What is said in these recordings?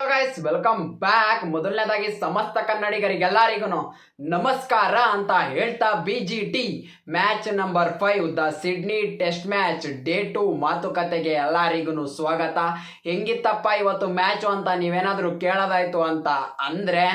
Guys welcome back ಮೊದಲನೇದಾಗಿ ಸಮಸ್ತ ಕನ್ನಡಿಗರಿಗೆಲ್ಲರಿಗೂ ನಮಸ್ಕಾರ ಅಂತ ಹೇಳ್ತಾ B G T match number five the Sydney test match day two ಮಾತುಕತೆಗೆ ಎಲ್ಲರಿಗೂ ಸ್ವಾಗತ. ಹೆಂಗಿತ್ತಪ್ಪ ಇವತ್ತು ಮ್ಯಾಚು ಅಂತ ನೀವೇನಾದರೂ ಕೇಳೋದಾಯ್ತು ಅಂತ ಅಂದರೆ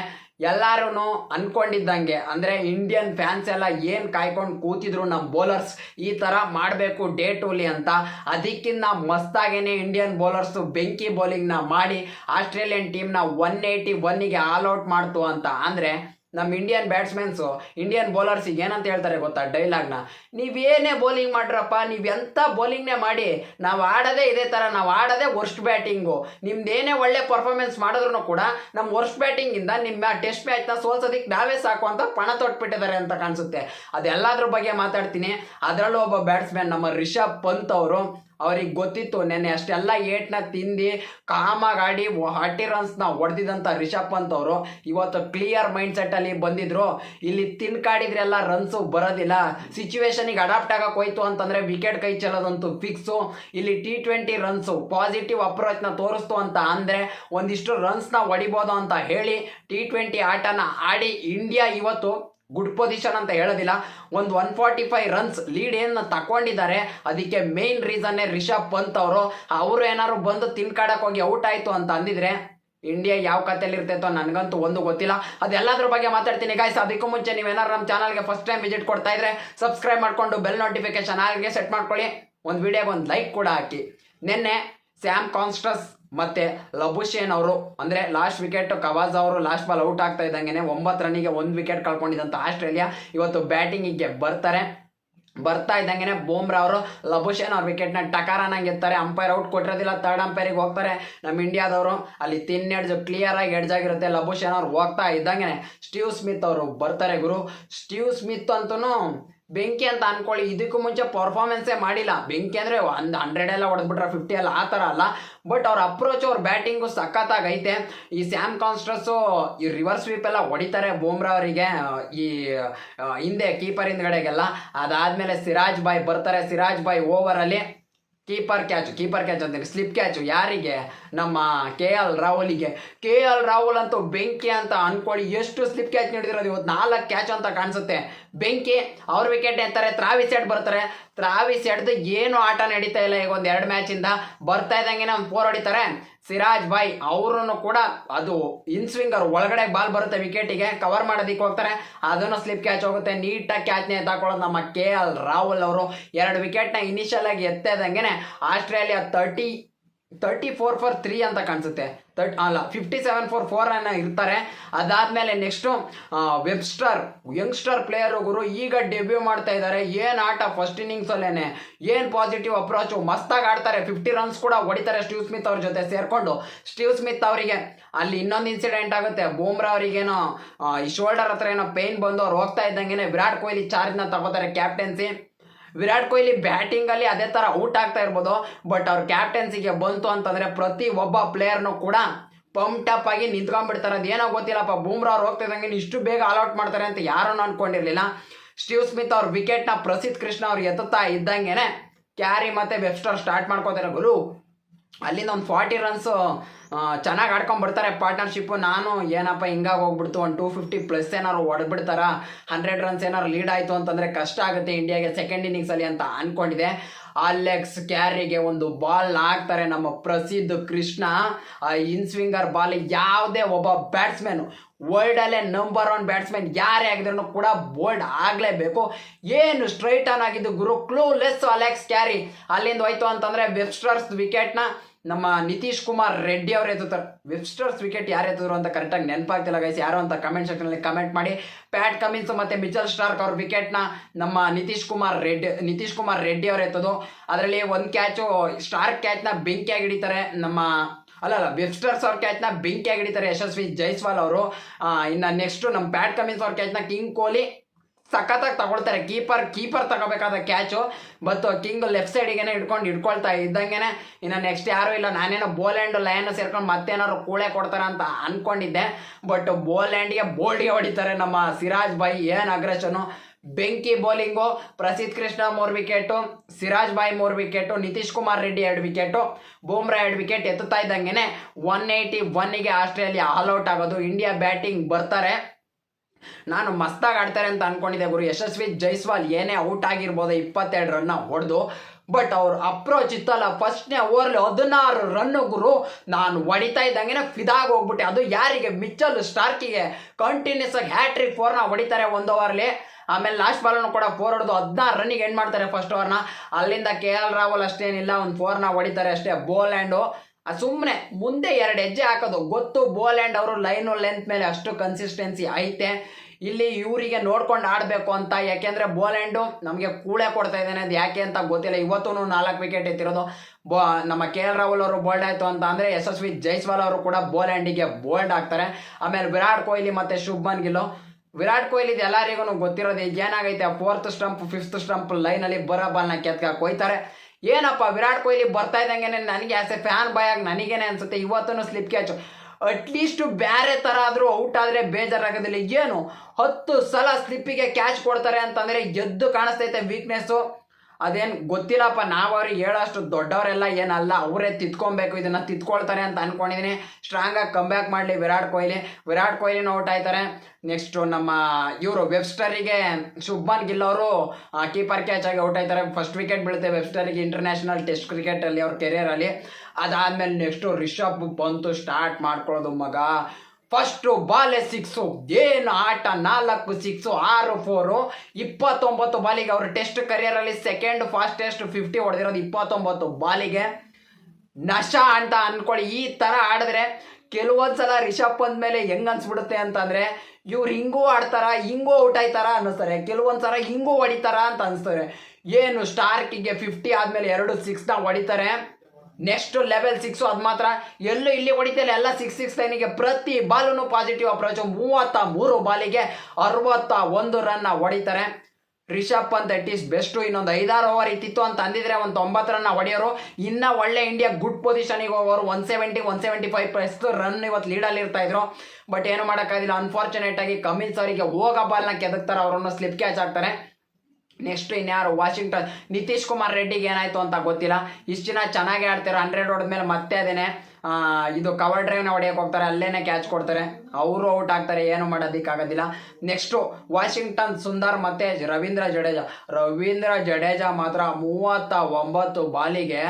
ಎಲ್ಲಾರು ಅನ್ಕೊಂಡಿದ್ದಂಗೆ. ಅಂದ್ರೆ ಇಂಡಿಯನ್ ಫ್ಯಾನ್ಸ್ ಎಲ್ಲ ಏನ್ ಕಾಯ್ಕೊಂಡು ಕೂತಿದ್ರು ನಮ್ಮ ಬೌಲರ್ಸ್ ಈ ತರ ಮಾಡಬೇಕು ಡೇ ಟೂಲಿ ಅಂತ. ಅದಕ್ಕಿಂತ ಮಸ್ತಾಗೇನೆ ಇಂಡಿಯನ್ ಬೌಲರ್ಸ್ ಬೆಂಕಿ ಬೌಲಿಂಗ್ನ ಮಾಡಿ ಆಸ್ಟ್ರೇಲಿಯನ್ ಟೀಮ್ನ ಒನ್ ಏಯ್ಟಿ ಒನ್ನಿಗೆ ಆಲ್ ಔಟ್ ಮಾಡ್ತು ಅಂತ. ಅಂದ್ರೆ ನಮ್ಮ ಇಂಡಿಯನ್ ಬ್ಯಾಟ್ಸ್ಮನ್ಸು ಇಂಡಿಯನ್ ಬೌಲರ್ಸಿಗೆ ಏನಂತ ಹೇಳ್ತಾರೆ ಗೊತ್ತಾ ಡೈಲಾಗ್ನ ನೀವೇನೇ ಬೌಲಿಂಗ್ ಮಾಡ್ರಪ್ಪ, ನೀವು ಎಂಥ ಬೌಲಿಂಗ್ನೇ ಮಾಡಿ, ನಾವು ಆಡೋದೇ ಇದೇ ಥರ ನಾವು ಆಡೋದೇ ವರ್ಸ್ಟ್ ಬ್ಯಾಟಿಂಗು ನಿಮ್ದೇನೇ ಒಳ್ಳೆ ಪರ್ಫಾರ್ಮೆನ್ಸ್ ಮಾಡಿದ್ರು ಕೂಡ ನಮ್ಮ ವರ್ಸ್ಟ್ ಬ್ಯಾಟಿಂಗಿಂದ ನಿಮ್ಮ ಟೆಸ್ಟ್ ಮ್ಯಾಚ್ನ ಸೋಲ್ಸೋದಕ್ಕೆ ನಾವೇ ಸಾಕು ಅಂತ ಪಣ ತೊಟ್ಬಿಟ್ಟಿದ್ದಾರೆ ಅಂತ ಕಾಣಿಸುತ್ತೆ. ಅದೆಲ್ಲದ್ರ ಬಗ್ಗೆ ಮಾತಾಡ್ತೀನಿ. ಅದರಲ್ಲೂ ಒಬ್ಬ ಬ್ಯಾಟ್ಸ್ಮನ್ ನಮ್ಮ ರಿಷಬ್ ಪಂತ್ ಅವರು. ಅವ್ರಿಗೆ ಗೊತ್ತಿತ್ತು, ನೆನ್ನೆ ಅಷ್ಟೆಲ್ಲ ಏಟ್ನ ತಿಂದು ಕಾಮಾಗಾಡಿ ಹಟ್ಟಿ ರನ್ಸ್ನ ಹೊಡೆದಿದ್ದಂಥ ರಿಷಬ್ ಪಂತ್ ಅವರು. ಇವತ್ತು ಕ್ಲಿಯರ್ ಮೈಂಡ್ ಸೆಟ್ಟಲ್ಲಿ ಬಂದಿದ್ರು. ಇಲ್ಲಿ ತಿನ್ಕಾಡಿದ್ರೆಲ್ಲ ರನ್ಸು ಬರೋದಿಲ್ಲ. ಸಿಚುವೇಶನಿಗೆ ಅಡಾಪ್ಟ್ ಆಗಕ್ಕೆ ಹೋಯ್ತು ಅಂತಂದರೆ ವಿಕೆಟ್ ಕೈ ಚೆಲ್ಲೋದಂತೂ ಫಿಕ್ಸು ಇಲ್ಲಿ ಟಿ ಟ್ವೆಂಟಿ ರನ್ಸು ಪಾಸಿಟಿವ್ ಅಪ್ರೋಚ್ನ ತೋರಿಸ್ತು ಅಂತ ಅಂದರೆ ಒಂದಿಷ್ಟು ರನ್ಸ್ನ ಹೊಡಿಬೋದು ಅಂತ ಹೇಳಿ ಟಿ ಟ್ವೆಂಟಿ ಆಟನ ಆಡಿ ಇಂಡಿಯಾ ಇವತ್ತು ಗುಡ್ ಪೊಸಿಷನ್ ಅಂತ ಹೇಳೋದಿಲ್ಲ. ಒಂದು one forty five runs lead ಏನು ತಗೊಂಡಿದ್ದಾರೆ ಅದಕ್ಕೆ ಮೇನ್ ರೀಸನ್ನೇ ರಿಷಬ್ ಪಂತ್ ಅವರು. ಅವರು ಏನಾದ್ರು ಬಂದು ತಿನ್ಕಾಡಕ್ಕೆ ಹೋಗಿ ಔಟ್ ಆಯಿತು ಅಂತ ಅಂದಿದ್ರೆ ಇಂಡಿಯಾ ಯಾವ ಕಥೆಯಲ್ಲಿ ಇರ್ತೈತೋ ನನಗಂತೂ ಒಂದು ಗೊತ್ತಿಲ್ಲ. ಅದೆಲ್ಲದ್ರ ಬಗ್ಗೆ ಮಾತಾಡ್ತೀನಿ ಗಾಯ್ಸ್ ಅದಕ್ಕೂ ಮುಂಚೆ ನೀವೇನಾದ್ರು ನಮ್ಮ ಚಾನಲ್ಗೆ ಫಸ್ಟ್ ಟೈಮ್ ವಿಸಿಟ್ ಕೊಡ್ತಾ ಇದ್ರೆ ಸಬ್ಸ್ಕ್ರೈಬ್ ಮಾಡಿಕೊಂಡು ಬೆಲ್ ನೋಟಿಫಿಕೇಶನ್ ಆಲ್ಗೆ ಸೆಟ್ ಮಾಡ್ಕೊಳ್ಳಿ. ಒಂದು ವಿಡಿಯೋಗೆ ಒಂದು ಲೈಕ್ ಕೂಡ ಹಾಕಿ. ನಿನ್ನೆ ಸ್ಯಾಮ್ ಕಾನ್ಸ್ಟಸ್ ಮತ್ತೆ ಲಬುಶೇನ್ ಅವರು, ಅಂದ್ರೆ ಲಾಸ್ಟ್ ವಿಕೆಟ್ ಕವಾಜ್ ಅವರು ಲಾಸ್ಟ್ ಬಾಲ್ ಔಟ್ ಆಗ್ತಾ ಇದ್ದಂಗೆ ಒಂಬತ್ತು ರನ್ನಿಗೆ ಒಂದು ವಿಕೆಟ್ ಕಳ್ಕೊಂಡಿದ್ದಂತ ಆಸ್ಟ್ರೇಲಿಯಾ ಇವತ್ತು ಬ್ಯಾಟಿಂಗಿಗೆ ಬರ್ತಾರೆ. ಬರ್ತಾ ಇದ್ದಂಗೆ ಬೋಮ್ರಾ ಅವರು ಲಬುಶೇನ್ ಅವ್ರ ವಿಕೆಟ್ನ ಟಕಾರನಾಗಿ ಎತ್ತಾರೆ. ಅಂಪೈರ್ ಔಟ್ ಕೊಟ್ಟಿರೋದಿಲ್ಲ ತರ್ಡ್ ಅಂಪೈರಿಗೆ ಹೋಗ್ತಾರೆ. ನಮ್ಮ ಇಂಡಿಯಾದವರು ಅಲ್ಲಿ ತಿನ್ ಎಡ್ಜ್ ಕ್ಲಿಯರ್ ಆಗಿ ಎಡ್ಜ್ ಆಗಿರುತ್ತೆ. ಲಬುಶೇನ್ ಅವ್ರು ಹೋಗ್ತಾ ಇದ್ದಂಗೆ ಸ್ಟೀವ್ ಸ್ಮಿತ್ ಅವರು ಬರ್ತಾರೆ ಗುರು. ಸ್ಟೀವ್ ಸ್ಮಿತ್ ಅಂತೂ ಬೆಂಕಿ ಅಂತ ಅನ್ಕೊಳ್ಳಿ. ಇದಕ್ಕೂ ಮುಂಚೆ ಪರ್ಫಾರ್ಮೆನ್ಸೇ ಮಾಡಿಲ್ಲ. ಬೆಂಕಿ ಅಂದರೆ ಒಂದು ಹಂಡ್ರೆಡ್ ಎಲ್ಲ ಹೊಡೆದ್ಬಿಟ್ರೆ ಫಿಫ್ಟಿ ಎಲ್ಲ ಆ ಥರ ಅಲ್ಲ. ಬಟ್ ಅವ್ರ ಅಪ್ರೋಚ್ ಅವ್ರ ಬ್ಯಾಟಿಂಗು ಸಖತ್ತಾಗೈತೆ. ಈ ಸ್ಯಾಮ್ ಕಾನ್ಸ್ಟ್ರಸ್ಸು ಈ ರಿವರ್ಸ್ ಸ್ವೀಪ್ ಎಲ್ಲ ಹೊಡಿತಾರೆ ಬೋಮ್ರಾ ಅವರಿಗೆ ಈ ಹಿಂದೆ ಕೀಪರ್ ಹಿಂದ್ಗಡೆಗೆಲ್ಲ. ಅದಾದಮೇಲೆ ಸಿರಾಜ್ ಬಾಯ್ ಬರ್ತಾರೆ. ಸಿರಾಜ್ ಬಾಯ್ ಓವರಲ್ಲಿ ಕೀಪರ್ ಕ್ಯಾಚು ಕೀಪರ್ ಕ್ಯಾಚ್ ಅಂತೀನಿ ಸ್ಲಿಪ್ ಕ್ಯಾಚು ಯಾರಿಗೆ? ನಮ್ಮ ಕೆ ಎಲ್ ರಾಹುಲಿಗೆ. ಕೆ ಎಲ್ ರಾಹುಲ್ ಅಂತೂ ಬೆಂಕಿ ಅಂತ ಅನ್ಕೊಳ್ಳಿ, ಎಷ್ಟು ಸ್ಲಿಪ್ ಕ್ಯಾಚ್ ನೀಡಿದಿರೋದು ಇವತ್ತು? ನಾಲ್ಕು ಕ್ಯಾಚ್ ಅಂತ ಕಾಣಿಸುತ್ತೆ. ಬೆಂಕಿ, ಅವ್ರ ವಿಕೆಟ್ ಎಂತಾರೆ ತ್ರಾವಿ ಸೆಟ್ ಬರ್ತಾರೆ. ತ್ರಾವಿ ಎಡ್ದು ಏನು ಆಟ ನಡೀತಾ ಇಲ್ಲ ಈಗ ಒಂದು ಎರಡು ಮ್ಯಾಚಿಂದ ಬರ್ತಾ ಇದ್ದಂಗೆ ನಾವು ಫೋರ್ ಹೊಡಿತಾರೆ ಸಿರಾಜ್ ಬಾಯ್ ಅವರನ್ನು ಕೂಡ ಅದು ಇನ್ಸ್ವಿಂಗರ್ ಒಳಗಡೆ ಬಾಲ್ ಬರುತ್ತೆ ವಿಕೆಟಿಗೆ ಕವರ್ ಮಾಡೋದಿಕ್ಕೆ ಹೋಗ್ತಾರೆ. ಅದನ್ನು ಸ್ಲಿಪ್ ಕ್ಯಾಚ್ ಹೋಗುತ್ತೆ. ನೀಟಾಗಿ ಕ್ಯಾಚ್ನೇ ಎತ್ತಾಕೊಳ್ಳೋದು ನಮ್ಮ ಕೆ ಎಲ್ ರಾಹುಲ್ ಅವರು. ಎರಡು ವಿಕೆಟ್ನ ಇನಿಷಿಯಲ್ ಆಗಿ ಎತ್ತದಂಗೆ Australia thirty thirty four for three ಅಂತ ಕಾಣಿಸುತ್ತೆ. ತರ್ಟ್ ಅಲ್ಲ ಫಿಫ್ಟಿ ಸೆವೆನ್ ಫೋರ್ ಫೋರ್ ಅನ್ನ ಇರ್ತಾರೆ. ಅದಾದಮೇಲೆ ನೆಕ್ಸ್ಟು ವೆಬ್ಸ್ಟರ್ ಯಂಗ್ಸ್ಟರ್ ಪ್ಲೇಯರ್ ಗುರು ಈಗ ಡೆಬ್ಯೂ ಮಾಡ್ತಾ ಇದ್ದಾರೆ ಏನು ಆಟ ಫಸ್ಟ್ ಇನ್ನಿಂಗ್ಸಲ್ಲೇನೆ ಏನು ಪಾಸಿಟಿವ್ ಅಪ್ರೋಚು ಮಸ್ತಾಗಿ ಆಡ್ತಾರೆ. ಫಿಫ್ಟಿ ರನ್ಸ್ ಕೂಡ ಹೊಡಿತಾರೆ ಸ್ಟೀವ್ ಸ್ಮಿತ್ ಅವ್ರ ಜೊತೆ ಸೇರಿಕೊಂಡು. ಸ್ಟೀವ್ ಸ್ಮಿತ್ ಅವರಿಗೆ ಅಲ್ಲಿ ಇನ್ನೊಂದು ಇನ್ಸಿಡೆಂಟ್ ಆಗುತ್ತೆ. ಬೂಮ್ರಾ ಅವರಿಗೇನೋ ಈ ಶೋಲ್ಡರ್ ಹತ್ರ ಏನೋ ಪೇನ್ ಬಂದು ಅವ್ರು ಹೋಗ್ತಾ ಇದ್ದಂಗೆ ವಿರಾಟ್ ಕೊಹ್ಲಿ ಚಾರ್ಜ್ನ ತಗೋತಾರೆ ಕ್ಯಾಪ್ಟನ್ಸಿ ವಿರಾಟ್ ಕೊಹ್ಲಿ ಬ್ಯಾಟಿಂಗಲ್ಲಿ ಅದೇ ಥರ ಔಟ್ ಆಗ್ತಾ ಇರ್ಬೋದು ಬಟ್ ಅವ್ರ ಕ್ಯಾಪ್ಟನ್ಸಿಗೆ ಬಂತು ಅಂತಂದರೆ ಪ್ರತಿ ಒಬ್ಬ ಪ್ಲೇಯರ್ನು ಕೂಡ ಪಂಪ್ ಟಪ್ ಆಗಿ ನಿಂತ್ಕೊಂಡ್ಬಿಡ್ತಾರೆ. ಅದೇನೋ ಗೊತ್ತಿಲ್ಲಪ್ಪ ಬೂಮ್ರಾ ಅವ್ರು ಹೋಗ್ತಾ ಇದ್ದಂಗೆ ಇಷ್ಟು ಬೇಗ ಆಲ್ ಔಟ್ ಮಾಡ್ತಾರೆ ಅಂತ ಯಾರನ್ನು ಅನ್ಕೊಂಡಿರ್ಲಿಲ್ಲ. ಸ್ಟೀವ್ ಸ್ಮಿತ್ ಅವ್ರ ವಿಕೆಟ್ನ ಪ್ರಸಿದ್ಧ ಕೃಷ್ಣ ಅವ್ರು ಎತ್ತುತ್ತಾ ಇದ್ದಂಗೆನೆ ಕ್ಯಾರಿ ಮತ್ತೆ ವೆಬ್ಸ್ಟರ್ ಸ್ಟಾರ್ಟ್ ಮಾಡ್ಕೋತಾರೆ ಗುರು. ಅಲ್ಲಿಂದ ಒಂದು ಫಾರ್ಟಿ ರನ್ಸು ಚೆನ್ನಾಗಿ ಆಡ್ಕೊಂಡ್ ಬರ್ತಾರೆ ಪಾರ್ಟ್ನರ್ಶಿಪ್ಪು ನಾನು, ಏನಪ್ಪ, ಹಿಂಗಾಗಿ ಹೋಗ್ಬಿಡ್ತು. ಒಂದು ಟೂ ಫಿಫ್ಟಿ ಪ್ಲಸ್ ಏನಾದ್ರು ಹೊಡೆದ್ಬಿಡ್ತಾರ ಹಂಡ್ರೆಡ್ ರನ್ಸ್ ಏನಾದ್ರು ಲೀಡ್ ಆಯಿತು ಅಂತಂದರೆ ಕಷ್ಟ ಆಗುತ್ತೆ ಇಂಡಿಯಾಗೆ ಸೆಕೆಂಡ್ ಇನ್ನಿಂಗ್ಸಲ್ಲಿ ಅಂತ ಅಂದ್ಕೊಂಡಿದೆ ಅಲೆಕ್ಸ್ ಕ್ಯಾರಿಗೆ ಒಂದು ಬಾಲ್ ಹಾಕ್ತಾರೆ ನಮ್ಮ ಪ್ರಸಿದ್ಧ ಕೃಷ್ಣ. ಆ ಇನ್ಸ್ವಿಂಗರ್ ಬಾಲ್ ಯಾವುದೇ ಒಬ್ಬ ಬ್ಯಾಟ್ಸ್ಮನ್ ವರ್ಲ್ಡಲ್ಲೇ ನಂಬರ್ ಒನ್ ಬ್ಯಾಟ್ಸ್ಮನ್ ಯಾರೇ ಆಗಿದ್ರು ಕೂಡ ಬೋಲ್ಡ್ ಆಗಲೇಬೇಕು. ಏನು ಸ್ಟ್ರೈಟ್ ಆನ್ ಆಗಿದ್ದು ಗುರು ಕ್ಲೂ ಲೆಸ್ ಅಲೆಕ್ಸ್ ಕ್ಯಾರಿ ಅಲ್ಲಿಂದ ಹೋಯ್ತು ಅಂತಂದರೆ ವೆಬ್ಸ್ಟರ್ಸ್ ವಿಕೆಟ್ನ ನಮ್ಮ ನಿತೀಶ್ ಕುಮಾರ್ ರೆಡ್ಡಿ ಅವ್ರು ಎತ್ತುತ್ತಾರೆ. ವಿಪ್ಸ್ಟರ್ಸ್ ವಿಕೆಟ್ ಯಾರು ಎತ್ತಿದ್ರು ಅಂತ ಕರೆಕ್ಟಾಗಿ ನೆನಪಾಗ್ತಿಲ್ಲ ಗೈಸ್ ಯಾರು ಅಂತ ಕಮೆಂಟ್ ಸೆಕ್ಷನಲ್ಲಿ ಕಮೆಂಟ್ ಮಾಡಿ. ಪ್ಯಾಟ್ ಕಮಿನ್ಸ್ ಮತ್ತೆ ಮಿಚಲ್ ಸ್ಟಾರ್ಕ್ ಅವ್ರ ವಿಕೆಟ್ನ ನಮ್ಮ ನಿತೀಶ್ ಕುಮಾರ್ ರೆಡ್ಡಿ ನಿತೀಶ್ ಕುಮಾರ್ ರೆಡ್ಡಿ ಅವ್ರು ಎತ್ತದು. ಅದರಲ್ಲಿ ಒಂದು ಕ್ಯಾಚು ಸ್ಟಾರ್ಕ್ ಕ್ಯಾಚ್ನ ಬೆಂಕಿಯಾಗಿ ಹಿಡಿತಾರೆ. ನಮ್ಮ, ಅಲ್ಲ ಅಲ್ಲ ವೆಬ್ಸ್ಟರ್ಸ್ ಅವ್ರ ಕ್ಯಾಚ್ನ ಬೆಂಕಿಯಾಗಿ ಹಿಡಿತಾರೆ ಯಶಸ್ವಿ ಜೈಸ್ವಾಲ್ ಅವರು. ಇನ್ನು ನೆಕ್ಸ್ಟು ನಮ್ಮ ಪ್ಯಾಟ್ ಕಮಿನ್ಸ್ ಅವ್ರ ಕ್ಯಾಚ್ನ ಕಿಂಗ್ ಕೊಹ್ಲಿ ಸಖತ್ತಾಗಿ ತಗೊಳ್ತಾರೆ. ಕೀಪರ್ ಕೀಪರ್ ತಗೋಬೇಕಾದ ಕ್ಯಾಚು ಬಟ್ ಕಿಂಗ್ ಲೆಫ್ಟ್ ಸೈಡಿಗೆ ಹಿಡ್ಕೊಂಡು ಹಿಡ್ಕೊಳ್ತಾ ಇದ್ದಂಗೆ ಇನ್ನು ನೆಕ್ಸ್ಟ್ ಯಾರೂ ಇಲ್ಲ. ನಾನೇನೋ ಬೋಲ್ಯಾಂಡ್ ಲಯನ್ ಸೇರ್ಕೊಂಡು ಮತ್ತೇನಾದ್ರು ಕೂಳೆ ಕೊಡ್ತಾರೆ ಅಂತ ಅಂದ್ಕೊಂಡಿದ್ದೆ ಬಟ್ ಬೋಲ್ಯಾಂಡ್ಗೆ ಬೋಲ್ಡ್ಗೆ ಹೊಡಿತಾರೆ ನಮ್ಮ ಸಿರಾಜ್ ಬಾಯಿ ಏನು ಅಗ್ರೆಷನು ಬೆಂಕಿ ಬೌಲಿಂಗು ಪ್ರಸಿದ್ಧ ಕೃಷ್ಣ ಮೂರು ವಿಕೆಟು ಸಿರಾಜ್ ಬಾಯಿ ಮೂರು ವಿಕೆಟು ನಿತೀಶ್ ಕುಮಾರ್ ರೆಡ್ಡಿ ಎರಡು ವಿಕೆಟು ಬೂಮ್ರಾ ಎರಡು ವಿಕೆಟ್ ಎತ್ತುತ್ತಾ ಇದ್ದಂಗೆ ಒನ್ ಏಯ್ಟಿ ಒನ್ನಿಗೆ ಆಸ್ಟ್ರೇಲಿಯಾ ಆಲ್ ಔಟ್ ಆಗೋದು. ಇಂಡಿಯಾ ಬ್ಯಾಟಿಂಗ್ ಬರ್ತಾರೆ. ನಾನು ಮಸ್ತಾಗಿ ಆಡ್ತಾರೆ ಅಂತ ಅನ್ಕೊಂಡಿದ್ದೆ ಗುರು. ಯಶಸ್ವಿ ಜೈಸ್ವಾಲ್ ಏನೇ ಔಟ್ ಆಗಿರ್ಬೋದು ಇಪ್ಪತ್ತೆರಡು ರನ್ನ ಹೊಡೆದು, ಬಟ್ ಅವ್ರ ಅಪ್ರೋಚ್ ಇತ್ತಲ್ಲ ಫಸ್ಟ್ನೇ ಓವರ್ಲಿ ಹದಿನಾರು ರನ್ ಗುರು. ನಾನು ಹೊಡಿತಾ ಇದ್ದಂಗೆ ಫಿದಾಗಿ ಹೋಗ್ಬಿಟ್ಟೆ. ಅದು ಯಾರಿಗೆ? ಮಿಚ್ಚಲ್ ಸ್ಟಾರ್ಕಿಗೆ. ಕಂಟಿನ್ಯೂಸ್ ಆಗಿ ಹ್ಯಾಟ್ರಿಕ್ ಫೋರ್ನ ಹೊಡಿತಾರೆ ಒಂದು ಓವರ್ಲಿ. ಆಮೇಲೆ ಲಾಸ್ಟ್ ಬಾಲನ್ನು ಕೂಡ ಫೋರ್ ಹೊಡೆದು ಹದಿನಾರು ರನ್ನಿಗೆ ಎಂಡ್ ಮಾಡ್ತಾರೆ ಫಸ್ಟ್ ಓವರ್ನ. ಅಲ್ಲಿಂದ ಕೆ ಎಲ್ ರಾಹುಲ್ ಅಷ್ಟೇನಿಲ್ಲ, ಒಂದು ಫೋರ್ನ ಹೊಡಿತಾರೆ ಅಷ್ಟೇ. ಬೋಲ್ಯಾಂಡು ಸುಮ್ಮನೆ ಮುಂದೆ ಎರಡು ಹೆಜ್ಜೆ ಹಾಕೋದು. ಗೊತ್ತು ಬೋಲ್ಯಾಂಡ್ ಅವರು ಲೈನು ಲೆಂತ್ ಮೇಲೆ ಅಷ್ಟು ಕನ್ಸಿಸ್ಟೆನ್ಸಿ ಐತೆ. ಇಲ್ಲಿ ಇವರಿಗೆ ನೋಡ್ಕೊಂಡು ಆಡಬೇಕು ಅಂತ, ಯಾಕೆಂದ್ರೆ ಬೋಲ್ಯಾಂಡು ನಮಗೆ ಕೂಳೆ ಕೊಡ್ತಾ ಇದ್ದಾನೆ. ಅದು ಯಾಕೆ ಅಂತ ಗೊತ್ತಿಲ್ಲ. ಇವತ್ತು ನಾಲ್ಕು ವಿಕೆಟ್ ಎತ್ತಿರೋದು. ಬೋ ನಮ್ಮ ಕೆ ಎಲ್ ರಾಹುಲ್ ಅವರು ಬೋಲ್ಡ್ ಆಯಿತು ಅಂತ ಅಂದರೆ ಯಶಸ್ವಿ ಜೈಸ್ವಾಲ್ ಅವರು ಕೂಡ ಬೋಲ್ಯಾಂಡಿಗೆ ಬೋಲ್ಡ್ ಆಗ್ತಾರೆ. ಆಮೇಲೆ ವಿರಾಟ್ ಕೊಹ್ಲಿ ಮತ್ತು ಶುಭ್ಮನ್ ಗಿಲ್ಲು. ವಿರಾಟ್ ಕೊಹ್ಲಿ ಎಲ್ಲರಿಗೂ ಗೊತ್ತಿರೋದು. ಏನಾಗೈತೆ ಫೋರ್ತ್ ಸ್ಟಂಪ್ ಫಿಫ್ತ್ ಸ್ಟಂಪ್ ಲೈನಲ್ಲಿ ಬರೋ ಬಾಲ್ನ ಕೆತ್ಕ ಕೊಯ್ತಾರೆ. ಏನಪ್ಪ, ವಿರಾಟ್ ಕೊಹ್ಲಿ ಬರ್ತಾ ಇದ್ದಂಗೆ ನನಗೆ ಆಸೆ ಫ್ಯಾನ್ ಬಾಯ್ ಆಗಿ ನನಗೇನೆ ಅನ್ಸುತ್ತೆ ಇವತ್ತೂ ಸ್ಲಿಪ್ ಕ್ಯಾಚ್ ಅಟ್ಲೀಸ್ಟ್ ಬೇರೆ ಥರ ಆದರೂ ಔಟ್ ಆದರೆ ಬೇಜಾರಾಗೋದಿಲ್ಲ. ಏನು? ಹತ್ತು ಸಲ ಸ್ಲಿಪ್ಪಿಗೆ ಕ್ಯಾಚ್ ಕೊಡ್ತಾರೆ ಅಂತಂದರೆ ಎದ್ದು ಕಾಣಿಸ್ತೈತೆ ವೀಕ್ನೆಸ್ಸು ಅದೇನು ಗೊತ್ತಿಲ್ಲಪ್ಪ, ನಾವು ಅವ್ರಿಗೆ ಹೇಳೋಷ್ಟು ದೊಡ್ಡವರೆಲ್ಲ ಏನಲ್ಲ, ಅವರೇ ತಿತ್ಕೊಬೇಕು, ಇದನ್ನು ತಿದ್ಕೊಳ್ತಾರೆ ಅಂತ ಅನ್ಕೊಂಡಿದ್ದೀನಿ ಸ್ಟ್ರಾಂಗಾಗಿ ಕಮ್ಬ್ಯಾಕ್ ಮಾಡಲಿ ವಿರಾಟ್ ಕೊಹ್ಲಿ. ವಿರಾಟ್ ಕೊಹ್ಲಿನ ಔಟ್ ಆಯ್ತಾರೆ. ನೆಕ್ಸ್ಟು ನಮ್ಮ ಇವರು ವೆಬ್ಸ್ಟರಿಗೆ ಶುಭ್ಮನ್ ಗಿಲ್ ಅವರು ಕೀಪರ್ ಕ್ಯಾಚ್ ಆಗಿ ಔಟ್ ಆಯ್ತಾರೆ. ಫಸ್ಟ್ ವಿಕೆಟ್ ಬೀಳುತ್ತೆ ವೆಬ್ಸ್ಟರಿಗೆ ಇಂಟರ್ನ್ಯಾಷನಲ್ ಟೆಸ್ಟ್ ಕ್ರಿಕೆಟಲ್ಲಿ ಅವ್ರ ಕೆರಿಯರಲ್ಲಿ ಅದಾದಮೇಲೆ ನೆಕ್ಸ್ಟು ರಿಷಬ್ ಬಂತು ಸ್ಟಾರ್ಟ್ ಮಾಡ್ಕೊಳ್ಳೋದು ಮಗ. ಫಸ್ಟು ಬಾಲೆ ಸಿಕ್ಸು ಏನು ಆಟ ನಾಲ್ಕು ಸಿಕ್ಸು ಆರು ಫೋರು ಇಪ್ಪತ್ತೊಂಬತ್ತು ಬಾಲಿಗೆ ಅವರು ಟೆಸ್ಟ್ ಕರಿಯರಲ್ಲಿ ಸೆಕೆಂಡ್ ಫಾಸ್ಟೆಸ್ಟ್ ಫಿಫ್ಟಿ ಹೊಡೆದಿರೋದು ಇಪ್ಪತ್ತೊಂಬತ್ತು ಬಾಲಿಗೆ. ನಶ ಅಂತ ಅನ್ಕೊಳ್ಳಿ, ಈ ಥರ ಆಡಿದ್ರೆ ಕೆಲವೊಂದು ಸಲ ರಿಷಬ್ ಪಂತ್ ಮೇಲೆ ಹೆಂಗ್ ಅನ್ಸ್ಬಿಡುತ್ತೆ ಅಂತಂದ್ರೆ, ಇವ್ರು ಹಿಂಗೂ ಆಡ್ತಾರ, ಹಿಂಗೂ ಔಟ್ ಆಯ್ತಾರ ಅನ್ನಿಸ್ತಾರೆ. ಕೆಲವೊಂದು ಸಲ ಹಿಂಗೂ ಹೊಡಿತಾರ ಅಂತ ಅನಿಸ್ತಾರೆ. ಏನು ಸ್ಟಾರ್ಕಿಗೆ ಫಿಫ್ಟಿ ಆದಮೇಲೆ ಎರಡು ಸಿಕ್ಸ್ನ ಹೊಡಿತಾರೆ. ನೆಕ್ಸ್ಟ್ ಲೆವೆಲ್ ಸಿಕ್ಸು ಅದು ಮಾತ್ರ. ಎಲ್ಲೂ ಇಲ್ಲಿ ಹೊಡಿತಲ್ಲ ಎಲ್ಲ ಸಿಕ್ಸ್ ಸಿಕ್ಸ್ ಲೈನಿಗೆ ಪ್ರತಿ ಬಾಲೂ ಪಾಸಿಟಿವ್ ಅಪ್ರೋಚ್ ಮೂವತ್ತ ಮೂರು ಬಾಲಿಗೆ ಅರವತ್ತ ಒಂದು ರನ್ನ ಹೊಡಿತಾರೆ. Rishabh Pant it is best ಇನ್ನೊಂದು ಐದಾರು ಓವರ್ ಇತ್ತಿತ್ತು ಅಂತ ಅಂದಿದ್ರೆ ಒಂದು ತೊಂಬತ್ತು ರನ್ನ ಹೊಡೆಯೋರು. ಇನ್ನ ಒಳ್ಳೆ ಇಂಡಿಯಾ ಗುಡ್ ಪೊಸಿಷನಿಗೆ ಹೋಗೋರು. One seventy one seventy five plus run ಇವತ್ತು ಲೀಡಲ್ಲಿ ಇರ್ತಾ ಇದ್ರು. ಬಟ್ ಏನು ಮಾಡೋಕ್ಕಾಗಿಲ್ಲ. ಅನ್ಫಾರ್ಚುನೇಟ್ ಆಗಿ ಕಮಿನ್ಸ್ ಅವರಿಗೆ ಹೋಗ ಬಾಲ್ನ ಕೆದಕ್ತಾರೆ. ಅವರನ್ನು ಸ್ಲಿಪ್ ಕ್ಯಾಚ್ ಆಗ್ತಾರೆ. ನೆಕ್ಸ್ಟ್ ಇನ್ಯಾರು ವಾಷಿಂಗ್ಟನ್ ನಿತೀಶ್ ಕುಮಾರ್ ರೆಡ್ಡಿಗೆ ಏನಾಯ್ತು ಅಂತ ಗೊತ್ತಿಲ್ಲ. ಇಷ್ಟು ಜನ ಚೆನ್ನಾಗಿ ಆಡ್ತಿರೋ ಹಂಡ್ರೆಡ್ ಹೊಡೆದ್ಮೇಲೆ ಮತ್ತೆ ಅದೇನೆ. ಇದು ಕವರ್ ಡ್ರೈವ್ನ ಹೊಡೆಯಕ್ಕೆ ಹೋಗ್ತಾರೆ, ಅಲ್ಲೇನೆ ಕ್ಯಾಚ್ ಕೊಡ್ತಾರೆ. ಅವರು ಔಟ್ ಆಗ್ತಾರೆ, ಏನು ಮಾಡೋದಕ್ಕಾಗೋದಿಲ್ಲ. ನೆಕ್ಸ್ಟು ವಾಷಿಂಗ್ಟನ್ ಸುಂದರ್ ಮತ್ತು ರವೀಂದ್ರ ಜಡೇಜಾ. ರವೀಂದ್ರ ಜಡೇಜಾ ಮಾತ್ರ ಮೂವತ್ತ ಒಂಬತ್ತು ಬಾಲಿಗೆ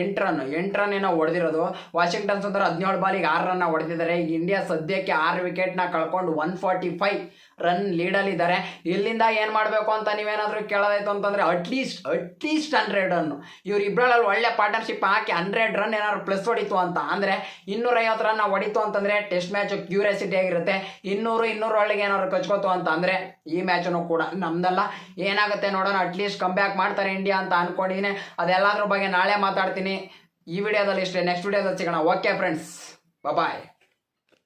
ಎಂಟು ರನ್ ಎಂಟು ರನ್ ಏನೋ ಹೊಡೆದಿರೋದು. ವಾಷಿಂಗ್ಟನ್ ಸುಂದರ್ ಹದಿನೇಳು ಬಾಲಿಗೆ ಆರು ರನ್ನ ಹೊಡೆದಿದ್ದಾರೆ. ಇಂಡಿಯಾ ಸದ್ಯಕ್ಕೆ ಆರು ವಿಕೆಟ್ನ ಕಳ್ಕೊಂಡು ಒನ್ ಫಾರ್ಟಿ ಫೈವ್ ರನ್ ಲೀಡಲ್ಲಿದ್ದಾರೆ ಇಲ್ಲಿಂದ ಏನು ಮಾಡಬೇಕು ಅಂತ ನೀವೇನಾದರೂ ಕೇಳೋದಾಯ್ತು ಅಂತಂದರೆ at least at least hundred run ಇವ್ರಿಬ್ಬರಲ್ಲಿ ಒಳ್ಳೆ ಪಾರ್ಟ್ನರ್ಶಿಪ್ ಹಾಕಿ ಹಂಡ್ರೆಡ್ ರನ್ ಏನಾದ್ರು ಪ್ಲಸ್ ಹೊಡಿತು ಅಂತ ಅಂದರೆ ಇನ್ನೂರೈವತ್ತು ರನ್ ಹೊಡಿತು ಅಂತಂದರೆ ಟೆಸ್ಟ್ ಮ್ಯಾಚ್ ಕ್ಯೂರಿಯಾಸಿಟಿ ಆಗಿರುತ್ತೆ. ಇನ್ನೂರು ಇನ್ನೂರು ಒಳಗೆ ಏನಾದ್ರು ಕಚ್ಕೋತು ಅಂತ ಅಂದರೆ ಈ ಮ್ಯಾಚನ್ನು ಕೂಡ ನಮ್ದಲ್ಲ. ಏನಾಗುತ್ತೆ ನೋಡೋಣ ಅಟ್ಲೀಸ್ಟ್ ಕಮ್ ಬ್ಯಾಕ್ ಮಾಡ್ತಾರೆ ಇಂಡಿಯಾ ಅಂತ ಅನ್ಕೊಂಡಿದ್ದೀನಿ ಅದೆಲ್ಲದ್ರ ಬಗ್ಗೆ ನಾಳೆ ಮಾತಾಡ್ತೀನಿ. ಈ ವಿಡಿಯೋದಲ್ಲಿ ಇಷ್ಟೇ ನೆಕ್ಸ್ಟ್ ವಿಡಿಯೋದಲ್ಲಿ ಸಿಗೋಣ. Okay friends bye